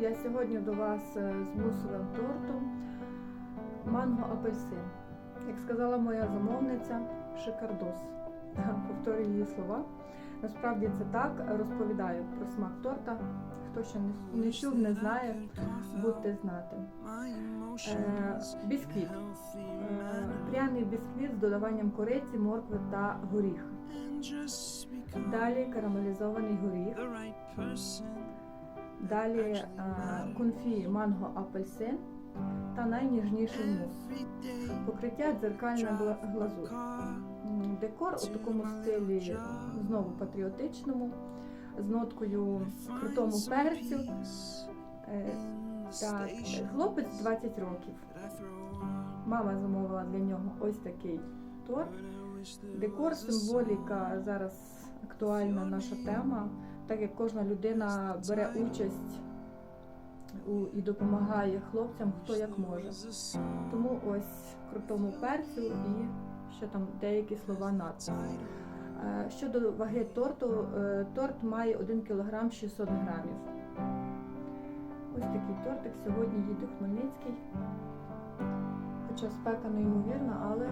я сьогодні до вас е, з мусовим тортом манго апельсин. Як сказала моя замовниця, шикардос. Повторюю її слова. Насправді це так. Розповідаю про смак торта. Хто ще не, чув, не знає, будьте знати. Е, бісквіт. Е, пряний бісквіт з додаванням кориці, моркви та горіха. Далі карамелізований горіх. Далі конфі манго апельсин та найніжніший мус. Покриття дзеркальна гла- глазур. Декор у такому стилі знову патріотичному, з ноткою крутому перцю. Е, Так, хлопець 20 років. Мама замовила для нього ось такий торт. Декор, символіка зараз актуальна наша тема, так як кожна людина бере участь у, і допомагає хлопцям, хто як може. Тому ось крутому перцю і ще там деякі слова надписи. Е, Щодо ваги торту, е, торт має 1 кг 600 грамів. Ось такий тортик сьогодні їде Хмельницький. Хоча спека неймовірна, але